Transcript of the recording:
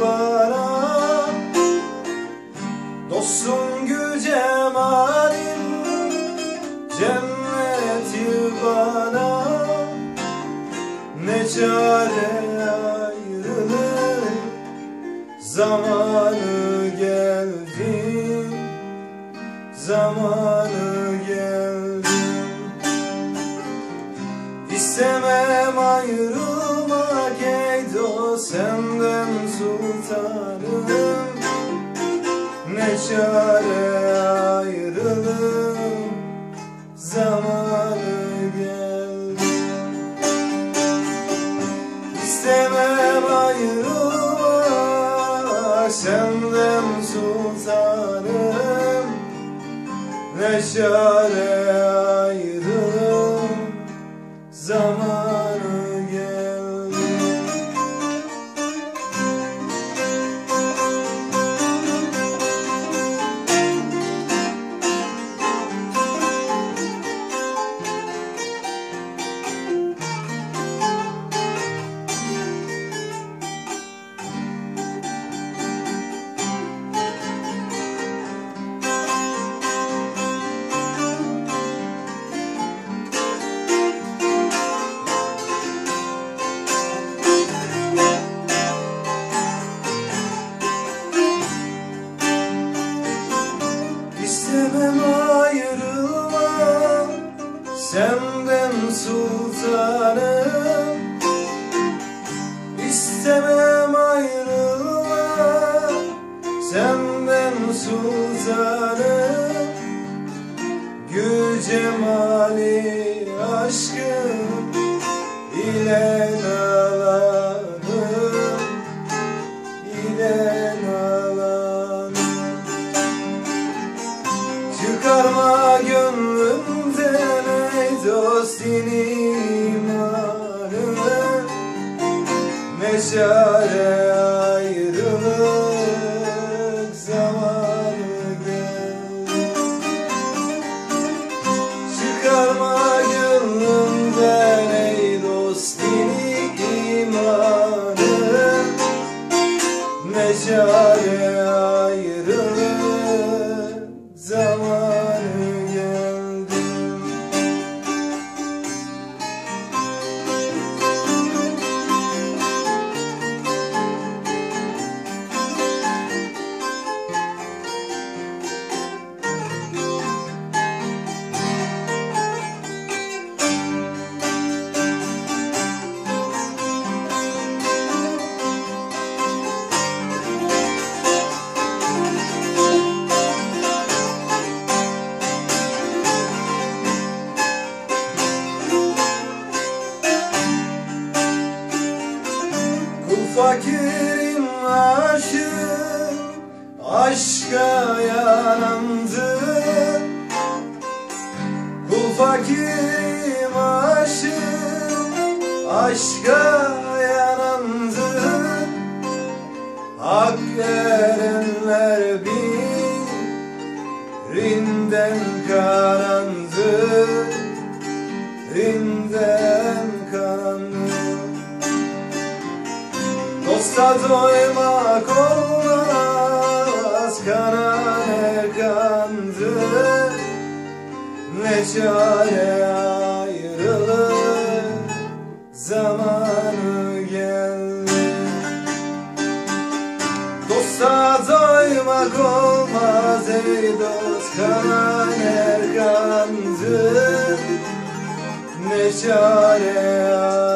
bana. Dostum cemalim Cenneti bana Ne çare ayrılık Zamanı geldi. Zamanı senden sultanım. Ne çare ayrılık Zamanı geldi. İstemem ayrılmak senden sultanım. Ne çare ayrılım zamanı İstemem ayrılmak senden sultanım. İstemem ayrılmak senden sultanım. Gül cemali aşkım ile Çıkarma gönlümden ey dostin imanını Ne çare Kul fakirim aşık Aşka yanandı Kul fakirim aşık Aşka yanandı Hak erenler birinden karandı. Rinden Dosta doymak olmaz kanan erkandı Ne çare zamanı geldi. Dosta doymak olmaz ey dost kanan erkandı Ne çare ayrılık